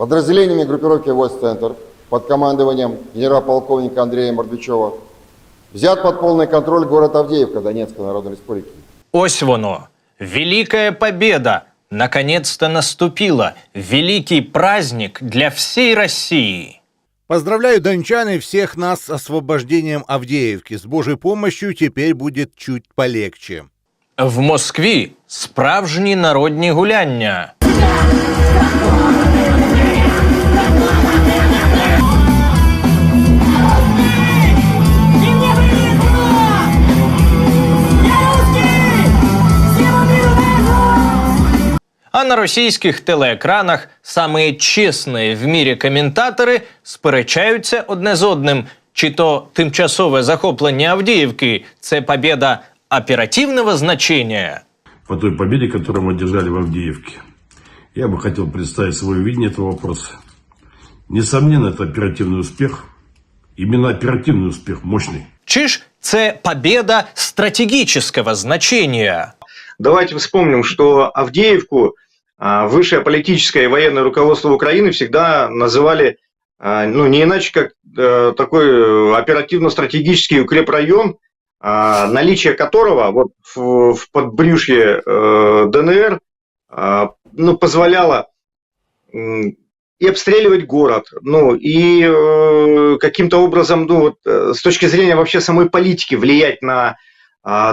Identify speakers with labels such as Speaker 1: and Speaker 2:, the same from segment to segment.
Speaker 1: Подразделениями группировки войск «Центр» под командованием генерал-полковника Андрея Мордвичева взят под полный контроль город Авдеевка Донецкой Народной Республики.
Speaker 2: Ось воно. Великая победа наконец-то наступила. Великий праздник для всей России.
Speaker 3: Поздравляю дончан и всех нас с освобождением Авдеевки. С Божьей помощью теперь будет чуть полегче.
Speaker 2: В Москві справжні народні гуляння. А на російських телеекранах самі чесні в мірі коментатори сперечаються одне з одним, чи то тимчасове захоплення Авдіївки це побіда оперативного значення.
Speaker 4: по той победе, которую мы одержали в Авдеевке. Я бы хотел представить свое видение этого вопроса. Несомненно, это оперативный успех. Именно оперативный успех, мощный.
Speaker 2: Чи ж це побіда стратегічного значення?
Speaker 5: Давайте вспомним, что Авдеевку а, высшее политическое и военное руководство Украины всегда называли, а, ну, не иначе, как э, такой э, оперативно-стратегический укрепрайон, а, наличие которого вот в, в подбрюшье э, ДНР а, ну, позволяло и обстреливать город, ну, и каким-то образом, ну, вот, с точки зрения вообще самой политики влиять на а,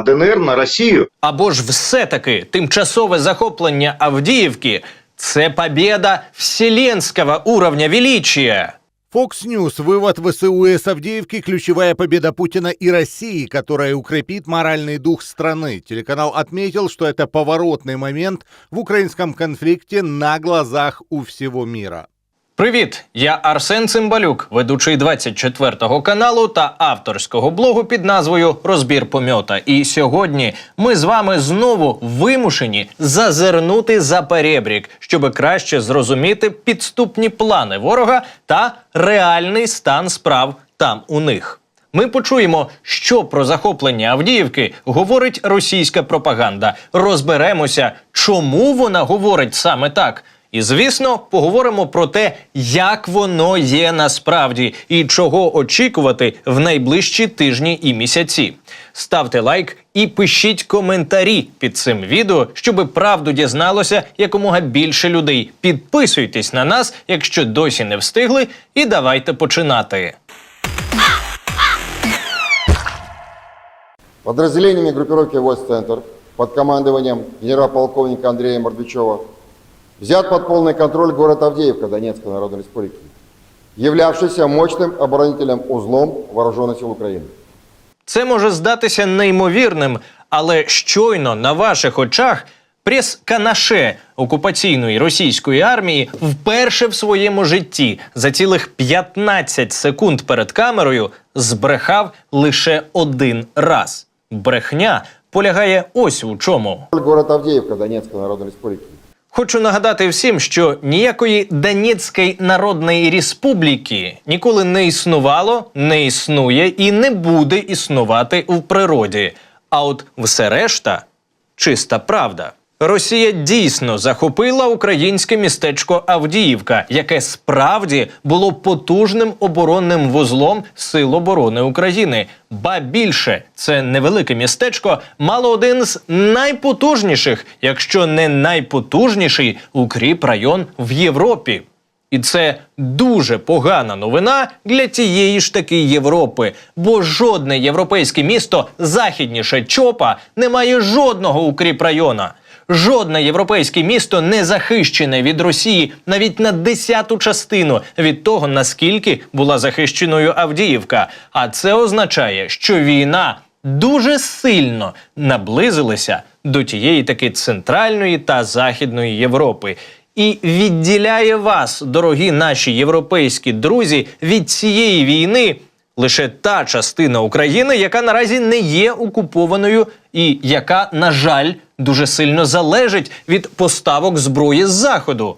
Speaker 5: ДНР, на Россию,
Speaker 2: Або ж все-таки тимчасове захоплення Авдіївки це побіда вселенського уровня величия.
Speaker 3: Fox News. Вывод ВСУ из Авдеевки – ключевая победа Путина и России, которая укрепит моральный дух страны. Телеканал отметил, что это поворотный момент в украинском конфликте на глазах у всего мира.
Speaker 2: Привіт! Я Арсен Цимбалюк, ведучий 24-го каналу та авторського блогу під назвою Розбір помьота. І сьогодні ми з вами знову вимушені зазирнути за перебрік, щоб краще зрозуміти підступні плани ворога та реальний стан справ там у них. Ми почуємо, що про захоплення Авдіївки говорить російська пропаганда. Розберемося, чому вона говорить саме так. І звісно, поговоримо про те, як воно є насправді і чого очікувати в найближчі тижні і місяці. Ставте лайк і пишіть коментарі під цим відео, щоб правду дізналося якомога більше людей. Підписуйтесь на нас, якщо досі не встигли, і давайте починати.
Speaker 1: Подразделениями группировки войск «Центр» под командованием генерал-полковника Андрея Мордвичева взят под полный контроль город Авдеевка Донецкой Народной Республики, являвшийся мощным оборонительным узлом вооруженных сил Украины.
Speaker 2: Це може здатися неймовірним, але щойно на ваших очах прес-канаше окупаційної російської армії вперше в своєму житті за цілих 15 секунд перед камерою збрехав лише один раз. Брехня полягає ось у чому.
Speaker 1: Город Авдеевка Донецкой Народной Республики.
Speaker 2: Хочу нагадати всім, що ніякої Донецької Народної Республіки ніколи не існувало, не існує і не буде існувати в природі. А от все решта чиста правда. Росія дійсно захопила українське містечко Авдіївка, яке справді було потужним оборонним вузлом Сил оборони України. Ба більше це невелике містечко мало один з найпотужніших, якщо не найпотужніший укріп район в Європі. І це дуже погана новина для тієї ж таки Європи, бо жодне європейське місто західніше ЧОПа не має жодного укріпрайона. Жодне європейське місто не захищене від Росії навіть на десяту частину від того, наскільки була захищеною Авдіївка. А це означає, що війна дуже сильно наблизилася до тієї таки центральної та західної Європи. І відділяє вас, дорогі наші європейські друзі, від цієї війни лише та частина України, яка наразі не є окупованою, і яка, на жаль, дуже сильно залежить від поставок зброї з заходу.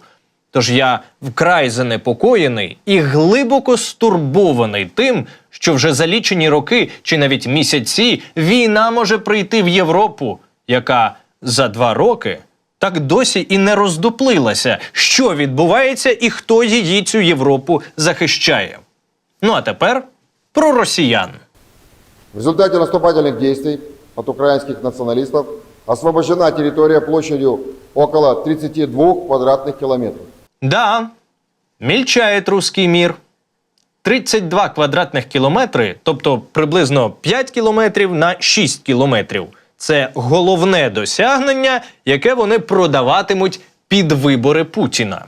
Speaker 2: Тож я вкрай занепокоєний і глибоко стурбований тим, що вже за лічені роки чи навіть місяці війна може прийти в Європу, яка за два роки так досі і не роздуплилася, що відбувається і хто її цю Європу захищає. Ну а тепер про росіян.
Speaker 1: В результате наступательных действий от украинских националистов освобождена территория площадью около 32 квадратных километров.
Speaker 2: Да, мільчає русський мір. 32 квадратних кілометри, тобто приблизно 5 кілометрів на 6 кілометрів. Це головне досягнення, яке вони продаватимуть під вибори Путіна.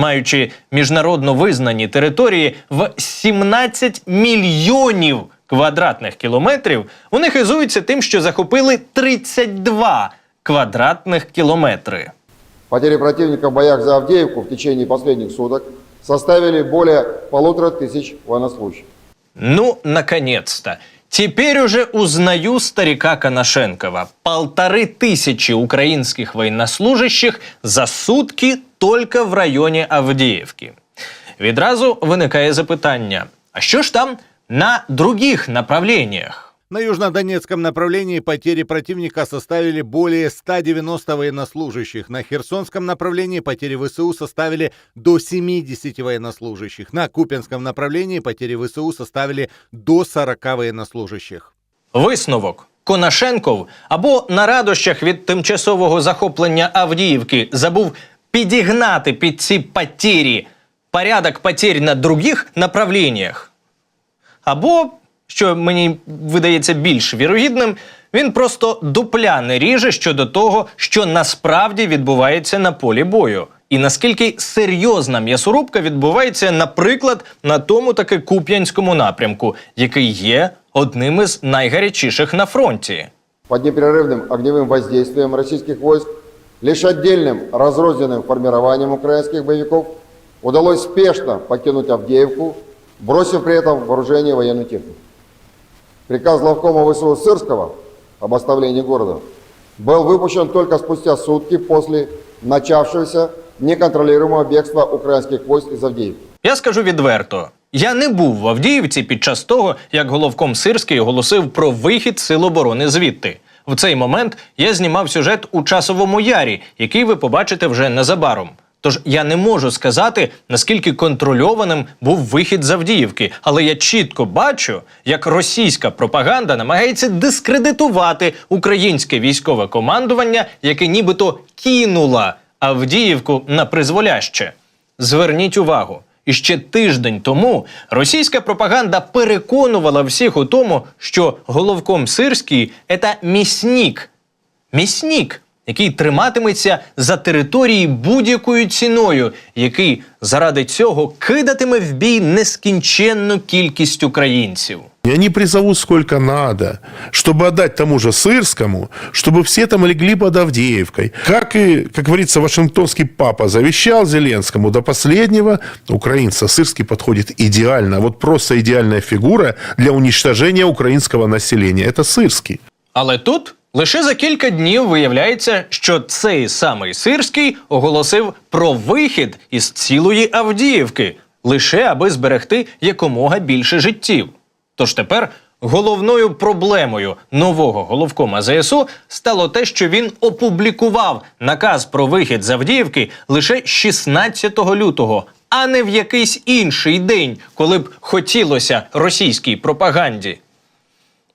Speaker 2: Маючи міжнародно визнані території в 17 мільйонів квадратних кілометрів, вони хизуються тим, що захопили 32 квадратних кілометри.
Speaker 1: Потери противника в боях за Авдеевку в течение последних суток составили более полутора тысяч военнослужащих.
Speaker 2: Ну, наконец-то. Теперь уже узнаю старика Коношенкова. Полторы тысячи украинских военнослужащих за сутки только в районі Авдіївки. Відразу виникає запитання: а що ж там на других направленнях?
Speaker 3: На южнодонецком направлении потери противника составили более 190 военнослужащих. На Херсонском направлении потери ВСУ составили до 70 военнослужащих. На Купенском направлении потери ВСУ составили до 40 военнослужащих.
Speaker 2: Висновок. Конашенков або на радощах від тимчасового захоплення Авдіївки забув підігнати під ці потері порядок потерь на других направленнях. Або, що мені видається більш вірогідним, він просто дупля не ріже щодо того, що насправді відбувається на полі бою. І наскільки серйозна м'ясорубка відбувається, наприклад, на тому таки Куп'янському напрямку, який є одним із найгарячіших на фронті.
Speaker 1: Под непрерывным огневым воздействием российских войск лишь отдельным разрозненным формированием украинских боевиков удалось спешно покинуть Авдеевку, бросив при этом вооружение и военную технику. Приказ главкома ВСУ Сырского об оставлении города был выпущен только спустя сутки после начавшегося неконтролируемого бегства украинских войск из Авдеевки.
Speaker 2: Я скажу відверто: я не був в Авдіївці під час того, як головком Сирський оголосив про вихід сил оборони звідти. В цей момент я знімав сюжет у часовому ярі, який ви побачите вже незабаром. Тож я не можу сказати, наскільки контрольованим був вихід з Авдіївки, але я чітко бачу, як російська пропаганда намагається дискредитувати українське військове командування, яке нібито кинула Авдіївку на призволяще. Зверніть увагу. І ще тиждень тому російська пропаганда переконувала всіх у тому, що головком Сирський – це міснік. Міснік, який триматиметься за території будь-якою ціною, який заради цього кидатиме в бій нескінченну кількість українців.
Speaker 6: И они призовут сколько надо, чтобы отдать тому же Сырскому, чтобы все там легли под Авдеевкой. Как и, как говорится, вашингтонский папа завещал Зеленскому до последнего, украинца Сырский подходит идеально. Вот просто идеальная фигура для уничтожения украинского населения. Это Сырский.
Speaker 2: Але тут лише за кілька днів виявляється, що цей самий Сирський оголосив про вихід із цілої Авдіївки, лише аби зберегти якомога більше життів. Тож тепер головною проблемою нового головкома ЗСУ стало те, що він опублікував наказ про вихід з Авдіївки лише 16 лютого, а не в якийсь інший день, коли б хотілося російській пропаганді.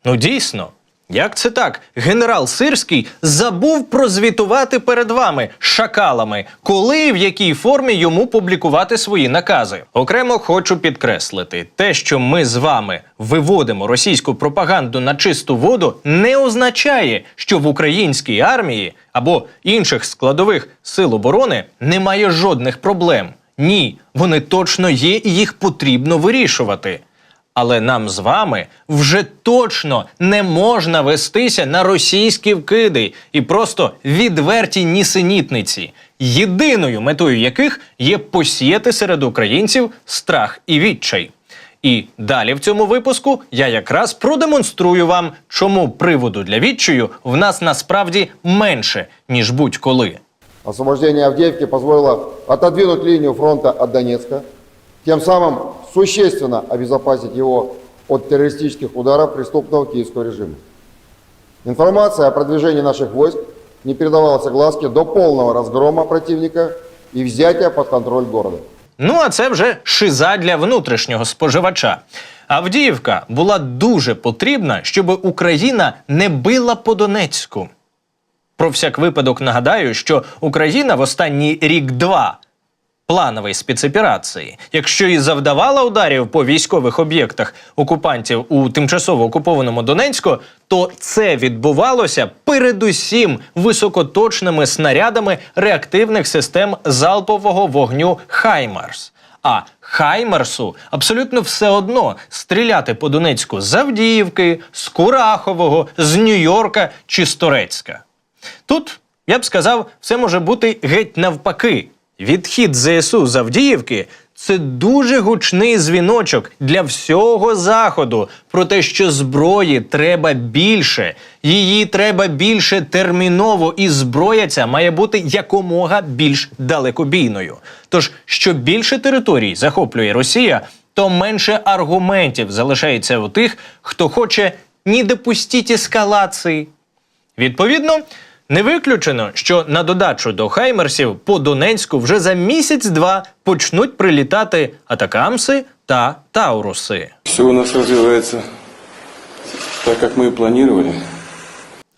Speaker 2: Ну дійсно, як це так? Генерал Сирський забув прозвітувати перед вами шакалами, коли і в якій формі йому публікувати свої накази. Окремо хочу підкреслити, те, що ми з вами виводимо російську пропаганду на чисту воду, не означає, що в українській армії або інших складових сил оборони немає жодних проблем. Ні, вони точно є і їх потрібно вирішувати. Але нам з вами вже точно не можна вестися на російські вкиди і просто відверті нісенітниці, єдиною метою яких є посіяти серед українців страх і відчай. І далі в цьому випуску я якраз продемонструю вам, чому приводу для відчаю в нас насправді менше, ніж будь-коли.
Speaker 1: Освобождение Авдеевки позволило отодвинуть линию фронта от Донецка, тем самым существенно обезопасить его от террористических ударов преступного киевского режима. Информация о продвижении наших войск не передавался глазки до полного разгрома противника и взятия под контроль города.
Speaker 2: Ну, а це вже шиза для внутрішнього споживача. Авдіївка була дуже потрібна, щоб Україна не била по Донецьку. Про всяк випадок нагадаю, що Україна в останній рік-два планової спецоперації, якщо і завдавала ударів по військових об'єктах окупантів у тимчасово окупованому Донецьку, то це відбувалося передусім високоточними снарядами реактивних систем залпового вогню Хаймарс. А Хаймарсу абсолютно все одно стріляти по Донецьку з Авдіївки, з Курахового, з Нью-Йорка чи з Торецька. Тут я б сказав, все може бути геть навпаки. Відхід ЗСУ з Авдіївки це дуже гучний дзвіночок для всього заходу про те, що зброї треба більше, її треба більше терміново, і зброя ця має бути якомога більш далекобійною. Тож, що більше територій захоплює Росія, то менше аргументів залишається у тих, хто хоче не допустити ескалації. Відповідно, не виключено, що на додачу до Хаймерсів по Донецьку вже за місяць-два почнуть прилітати атакамси та тауруси.
Speaker 7: Все у нас развивается так, как мы и планировали.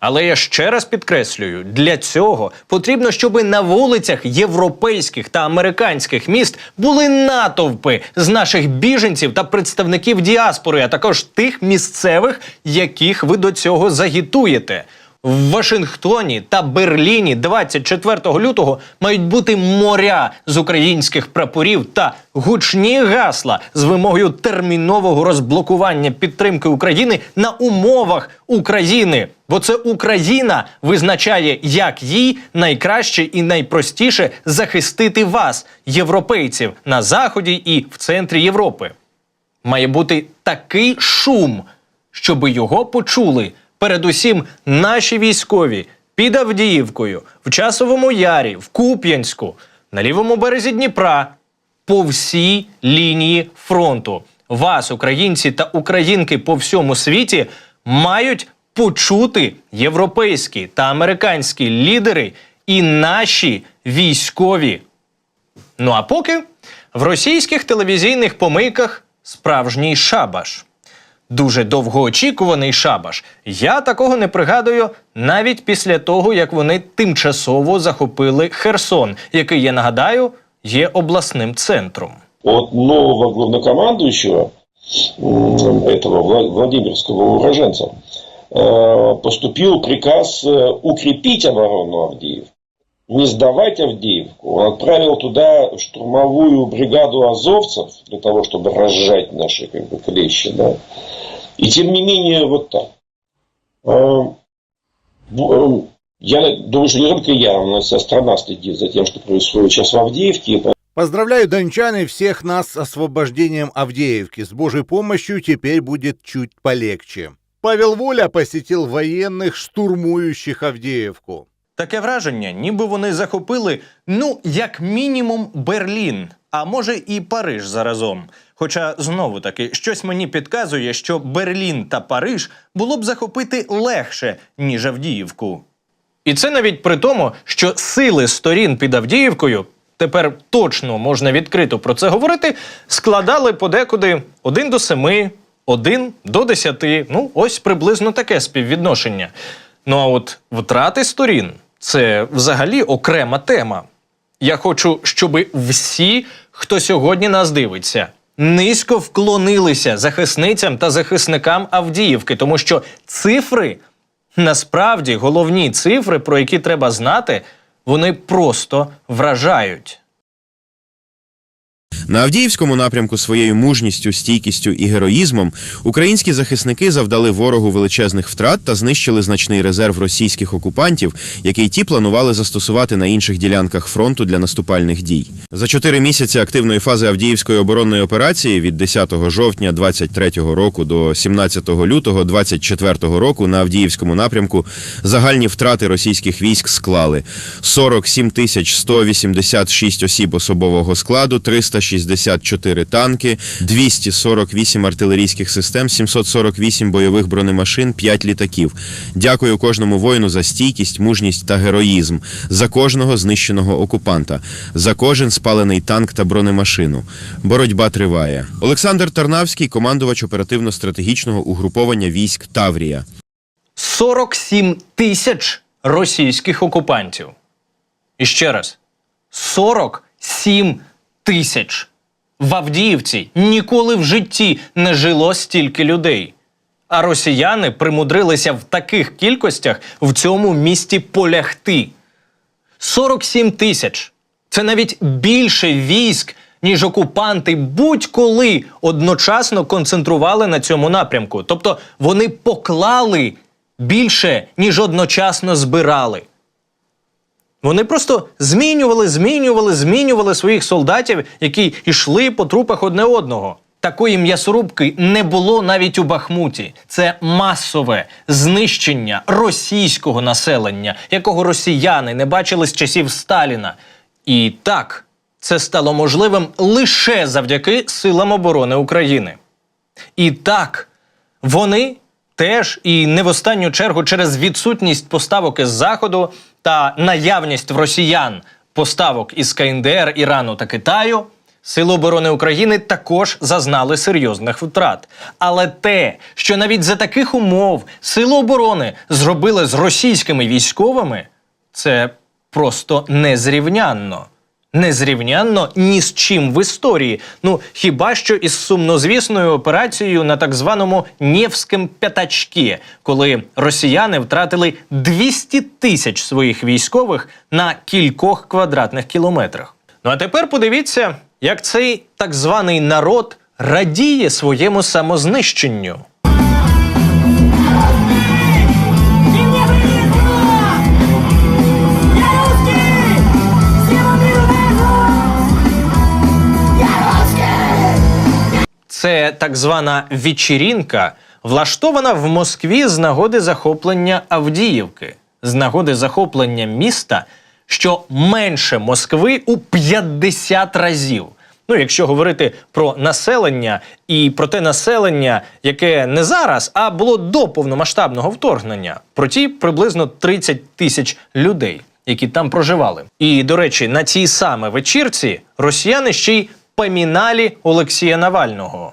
Speaker 2: Але я ще раз підкреслюю, для цього потрібно, щоб на вулицях європейських та американських міст були натовпи з наших біженців та представників діаспори, а також тих місцевих, яких ви до цього загітуєте. В Вашингтоні та Берліні 24 лютого мають бути моря з українських прапорів та гучні гасла з вимогою термінового розблокування підтримки України на умовах України. Бо це Україна визначає, як їй найкраще і найпростіше захистити вас, європейців, на заході і в центрі Європи. Має бути такий шум, щоб його почули передусім наші військові під Авдіївкою, в Часовому Ярі, в Куп'янську, на лівому березі Дніпра, по всій лінії фронту. Вас, українці та українки по всьому світі, мають почути європейські та американські лідери і наші військові. Ну а поки в російських телевізійних помийках справжній шабаш. Дуже довгоочікуваний шабаш. Я такого не пригадую навіть після того, як вони тимчасово захопили Херсон, який, я нагадаю, є обласним центром.
Speaker 8: от нового главнокомандующего м, этого Вла- Владимирского уроженца э, поступил приказ э, укрепить оборону Авдеевки, Не сдавать Авдеевку. Он отправил туда штурмовую бригаду азовцев для того, чтобы разжать наши как бы, клещи. Да? И тем не менее, вот так. Бу- э, Я думаю, что не только я, у нас вся страна следит за тем, что происходит сейчас в Авдеевке.
Speaker 3: Поздравляю дончан и всех нас с освобождением Авдеевки. С Божьей помощью теперь будет чуть полегче. Павел Воля посетил военных, штурмующих Авдеевку.
Speaker 2: Таке враження, ніби вони захопили, ну, як мінімум, Берлін, а може і Париж заразом. Хоча знову таки щось мені підказує, що Берлін та Париж було б захопити легше, ніж Авдіївку. І це навіть при тому, що сили сторін під Авдіївкою, тепер точно можна відкрито про це говорити, складали подекуди 1 до 7, 1 до 10. Ну, ось приблизно таке співвідношення. Ну а от втрати сторін це взагалі окрема тема. Я хочу, щоб всі, хто сьогодні нас дивиться, низько вклонилися захисницям та захисникам Авдіївки, тому що цифри, насправді головні цифри, про які треба знати, вони просто вражають.
Speaker 9: На Авдіївському напрямку своєю мужністю, стійкістю і героїзмом українські захисники завдали ворогу величезних втрат та знищили значний резерв російських окупантів, який ті планували застосувати на інших ділянках фронту для наступальних дій. За чотири місяці активної фази Авдіївської оборонної операції від 10 жовтня 23 року до 17 лютого 24 року на Авдіївському напрямку загальні втрати російських військ склали 47 тисяч 186 осіб особового складу, 360 364 танки, 248 артилерійських систем, 748 бойових бронемашин, 5 літаків. Дякую кожному воїну за стійкість, мужність та героїзм, за кожного знищеного окупанта, за кожен спалений танк та бронемашину. Боротьба триває. Олександр Тарнавський, командувач оперативно-стратегічного угруповання військ Таврія.
Speaker 2: 47 тисяч російських окупантів. І ще раз: 47 тисяч. В Авдіївці ніколи в житті не жило стільки людей. А росіяни примудрилися в таких кількостях в цьому місті полягти. 47 тисяч. Це навіть більше військ, ніж окупанти будь-коли одночасно концентрували на цьому напрямку. Тобто вони поклали більше, ніж одночасно збирали. Вони просто змінювали, змінювали, змінювали своїх солдатів, які йшли по трупах одне одного. Такої м'ясорубки не було навіть у Бахмуті. Це масове знищення російського населення, якого росіяни не бачили з часів Сталіна. І так, це стало можливим лише завдяки силам оборони України. І так, вони теж і не в останню чергу через відсутність поставок із заходу та наявність в росіян поставок із КНДР, Ірану та Китаю. Сили оборони України також зазнали серйозних втрат. Але те, що навіть за таких умов сили оборони зробили з російськими військовими, це просто незрівнянно. Незрівнянно ні з чим в історії. Ну хіба що із сумнозвісною операцією на так званому Нєвському п'ятачки, коли росіяни втратили 200 тисяч своїх військових на кількох квадратних кілометрах. Ну а тепер подивіться, як цей так званий народ радіє своєму самознищенню. Це так звана вечірінка, влаштована в Москві з нагоди захоплення Авдіївки, з нагоди захоплення міста, що менше Москви у 50 разів. Ну, якщо говорити про населення і про те населення, яке не зараз, а було до повномасштабного вторгнення, про ті приблизно 30 тисяч людей, які там проживали. І до речі, на цій саме вечірці росіяни ще й поміналі Олексія Навального.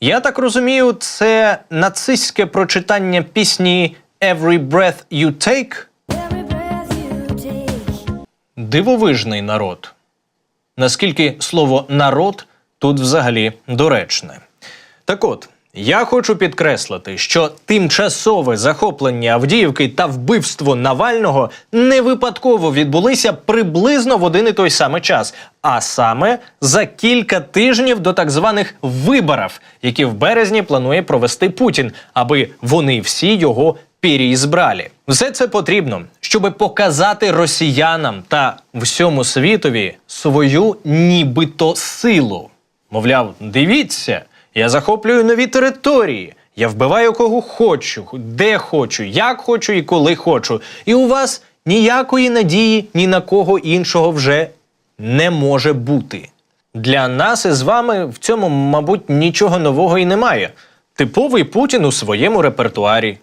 Speaker 2: Я так розумію, це нацистське прочитання пісні
Speaker 10: Every Breath You Take
Speaker 2: дивовижний народ. Наскільки слово народ тут взагалі доречне. Так от, я хочу підкреслити, що тимчасове захоплення Авдіївки та вбивство Навального не випадково відбулися приблизно в один і той самий час, а саме за кілька тижнів до так званих виборів, які в березні планує провести Путін, аби вони всі його переізбрали. Все це потрібно, щоб показати росіянам та всьому світові свою нібито силу. Мовляв, дивіться, я захоплюю нові території. Я вбиваю кого хочу, де хочу, як хочу і коли хочу. І у вас ніякої надії ні на кого іншого вже не може бути. Для нас із вами в цьому, мабуть, нічого нового і немає. Типовий Путін у своєму репертуарі.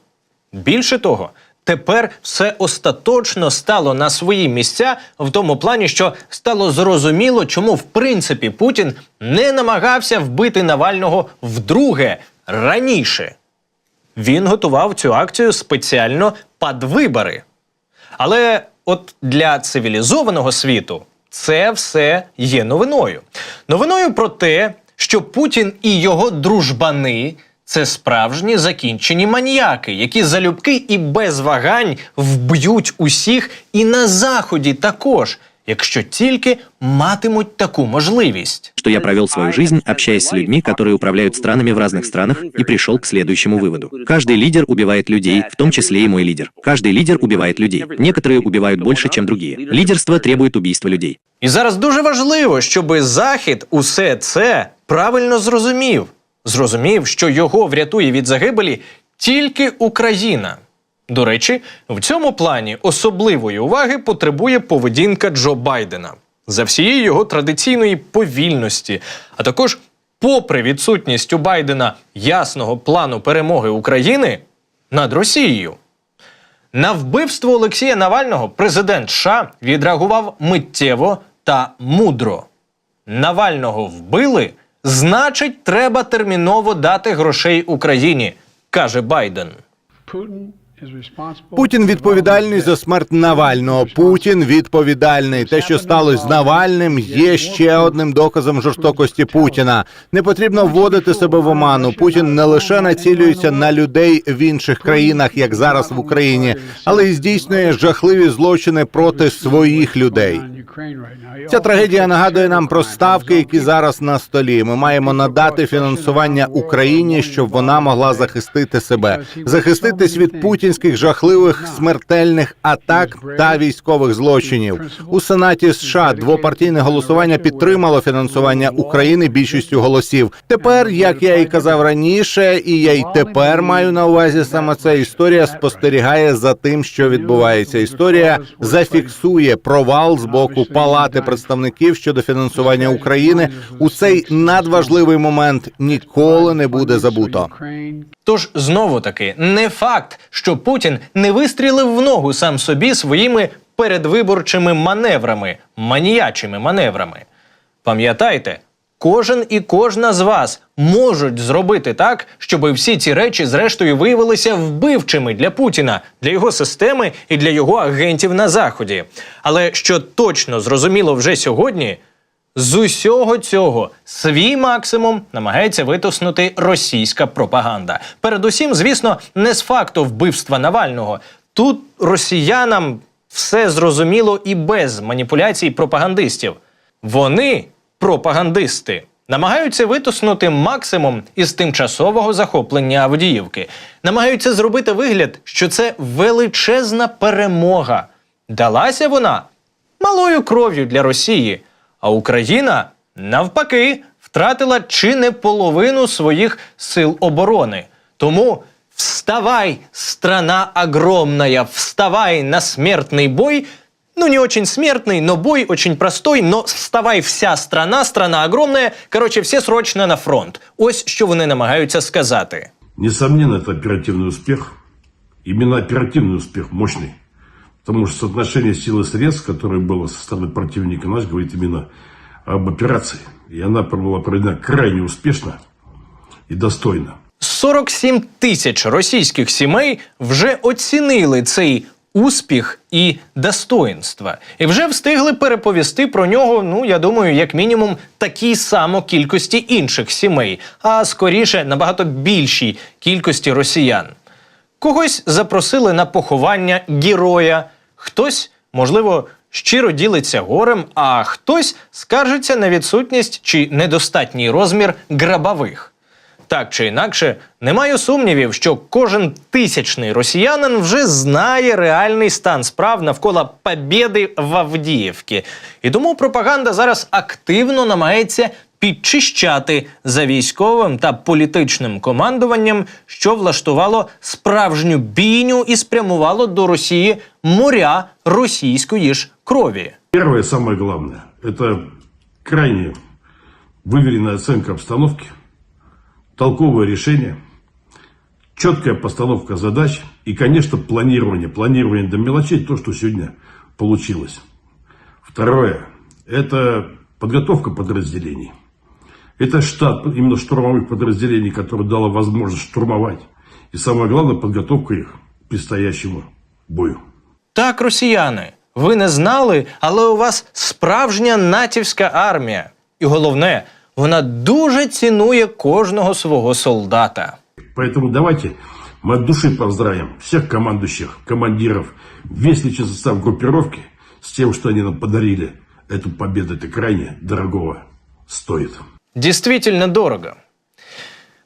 Speaker 2: Більше того, тепер все остаточно стало на свої місця в тому плані, що стало зрозуміло, чому в принципі Путін не намагався вбити Навального вдруге раніше. Він готував цю акцію спеціально під вибори. Але от для цивілізованого світу це все є новиною. Новиною про те, що Путін і його дружбани це справжні закінчені маніяки, які залюбки і без вагань вб'ють усіх і на заході також, якщо тільки матимуть таку можливість.
Speaker 11: что я провел свою жизнь, общаясь с людьми, которые управляют странами в разных странах, и пришел к следующему выводу. Каждый лидер убивает людей, в том числе и мой лидер. Каждый лидер убивает людей. Некоторые убивают больше, чем другие. Лидерство требует убийства людей.
Speaker 2: І зараз дуже важливо, щоб Захід усе це правильно зрозумів. Зрозумів, що його врятує від загибелі тільки Україна. До речі, в цьому плані особливої уваги потребує поведінка Джо Байдена за всієї його традиційної повільності, а також, попри відсутність у Байдена ясного плану перемоги України над Росією. На вбивство Олексія Навального президент США відреагував миттєво та мудро. Навального вбили, значить, треба терміново дати грошей Україні, каже Байден.
Speaker 3: Путін відповідальний за смерть Навального. Путін відповідальний. Те, що сталося з Навальним, є ще одним доказом жорстокості Путіна. Не потрібно вводити себе в оману. Путін не лише націлюється на людей в інших країнах, як зараз в Україні, але й здійснює жахливі злочини проти своїх людей. Ця трагедія нагадує нам про ставки, які зараз на столі. Ми маємо надати фінансування Україні, щоб вона могла захистити себе, захиститись від путінських жахливих смертельних атак та військових злочинів. У сенаті США двопартійне голосування підтримало фінансування України більшістю голосів. Тепер, як я і казав раніше, і я й тепер маю на увазі саме це. Історія спостерігає за тим, що відбувається. Історія зафіксує провал з боку Палати представників щодо фінансування України. У цей надважливий момент ніколи не буде забуто.
Speaker 2: Тож знову таки не факт, що Путін не вистрілив в ногу сам собі своїми передвиборчими маневрами, маніячими маневрами. Пам'ятайте, кожен і кожна з вас можуть зробити так, щоб всі ці речі зрештою виявилися вбивчими для Путіна, для його системи і для його агентів на заході. Але що точно зрозуміло вже сьогодні. З усього цього свій максимум намагається витиснути російська пропаганда. Передусім, звісно, не з факту вбивства Навального. Тут росіянам все зрозуміло і без маніпуляцій пропагандистів. Вони, пропагандисти, намагаються витиснути максимум із тимчасового захоплення Авдіївки, намагаються зробити вигляд, що це величезна перемога. Далася вона малою кров'ю для Росії. А Україна навпаки втратила чи не половину своїх сил оборони. Тому вставай, страна огромная, вставай на смертный бой. Ну, не очень смертный, но бой очень простой, но вставай вся страна, страна огромная. Короче, всі срочно на фронт. Ось що вони намагаються сказати.
Speaker 4: Несомненно, это оперативный успех. Именно оперативный успех, мощный. Потому что соотношение сил и средств, которое было со стороны противника наш, говорит именно об операции. И она была проведена крайне успешно и достойно.
Speaker 2: 47 тисяч російських сімей вже оцінили цей успіх і достоїнства, і вже встигли переповісти про нього. Ну я думаю, як мінімум такій само кількості інших сімей, а скоріше набагато більшій кількості росіян. Когось запросили на поховання героя, хтось, можливо, щиро ділиться горем, а хтось скаржиться на відсутність чи недостатній розмір грабових. Так чи інакше, немає сумнівів, що кожен тисячний росіянин вже знає реальний стан справ навколо побєди в Авдіївці. І тому пропаганда зараз активно намагається підчищати за військовим та політичним командуванням, що влаштувало справжню бійню і спрямувало до Росії моря російської ж крові.
Speaker 4: Первое, самое главное, это крайне выверенная оценка обстановки, толковое решение, четкая постановка задач и, конечно, планирование. Планирование до мелочей, то, что сегодня получилось. Второе, это подготовка подразделений. Это штат именно штурмовых подразделений, который дало возможность штурмовать. И самое главное, подготовка их к предстоящему бою.
Speaker 2: Так, росіяни, ви не знали, але у вас справжня натівська армія. І головне, вона дуже цінує кожного свого солдата.
Speaker 4: Поэтому давайте мы от души поздравим всех командующих, командиров, весь личный состав группировки с тем, что они нам подарили, эту победу, это крайне дорогого стоит.
Speaker 2: Дійсно дорого.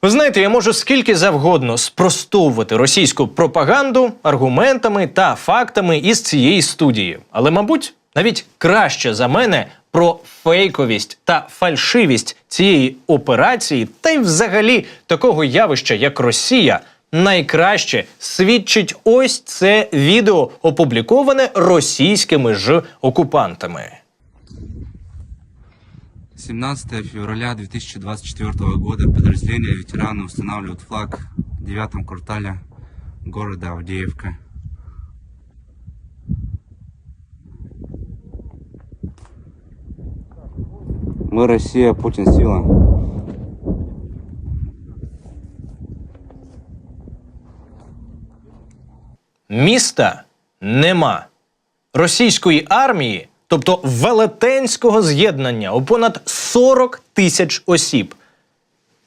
Speaker 2: Ви знаєте, я можу скільки завгодно спростовувати російську пропаганду аргументами та фактами із цієї студії. Але, мабуть, навіть краще за мене про фейковість та фальшивість цієї операції, та й взагалі такого явища, як Росія, найкраще свідчить ось це відео, опубліковане російськими ж окупантами.
Speaker 12: 17 февраля 2024 года подразделения ветераны устанавливают флаг в девятом квартале города Авдеевка. Мы Россия, Путин сила.
Speaker 2: Міста нема. Російської армії, Тобто велетенського з'єднання у понад 40 тисяч осіб.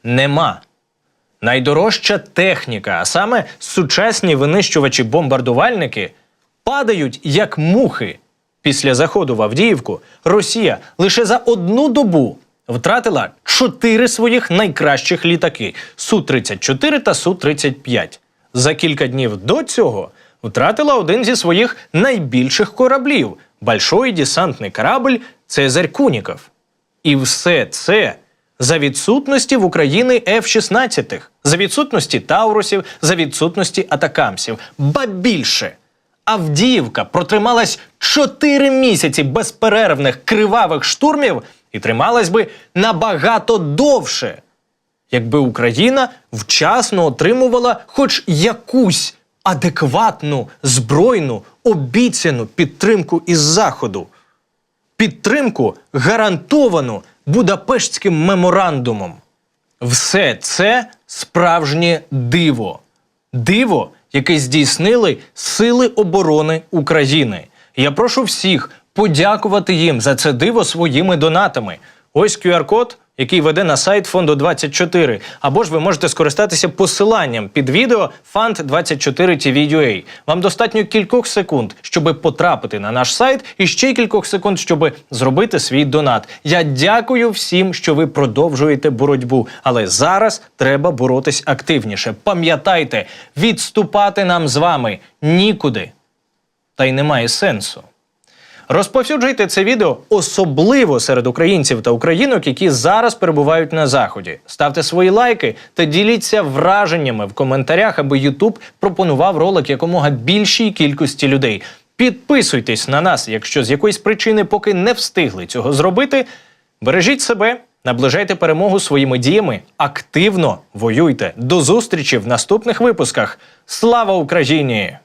Speaker 2: Нема. Найдорожча техніка, а саме сучасні винищувачі-бомбардувальники, падають як мухи. Після заходу в Авдіївку Росія лише за одну добу втратила чотири своїх найкращих літаки Су-34 та Су-35. За кілька днів до цього втратила один зі своїх найбільших кораблів большой десантний корабль Цезарь Куніков. І все це за відсутності в Україні F-16, за відсутності Таурусів, за відсутності атакамсів. Ба більше. Авдіївка протрималась 4 місяці безперервних кривавих штурмів і трималась би набагато довше, якби Україна вчасно отримувала хоч якусь адекватну збройну обіцяну підтримку із Заходу підтримку, гарантовану Будапештським меморандумом. Все це справжнє диво. Диво, яке здійснили Сили оборони України. Я прошу всіх подякувати їм за це диво своїми донатами. Ось QR-код, який веде на сайт фонду 24. Або ж ви можете скористатися посиланням під відео fund 24 tvua Вам достатньо кількох секунд, щоб потрапити на наш сайт, і ще кількох секунд, щоб зробити свій донат. Я дякую всім, що ви продовжуєте боротьбу. Але зараз треба боротись активніше. Пам'ятайте, відступати нам з вами нікуди. Та й немає сенсу. Розповсюджуйте це відео особливо серед українців та українок, які зараз перебувають на заході. Ставте свої лайки та діліться враженнями в коментарях, аби YouTube пропонував ролик якомога більшій кількості людей. Підписуйтесь на нас, якщо з якоїсь причини поки не встигли цього зробити. Бережіть себе, наближайте перемогу своїми діями, активно воюйте. До зустрічі в наступних випусках. Слава Україні!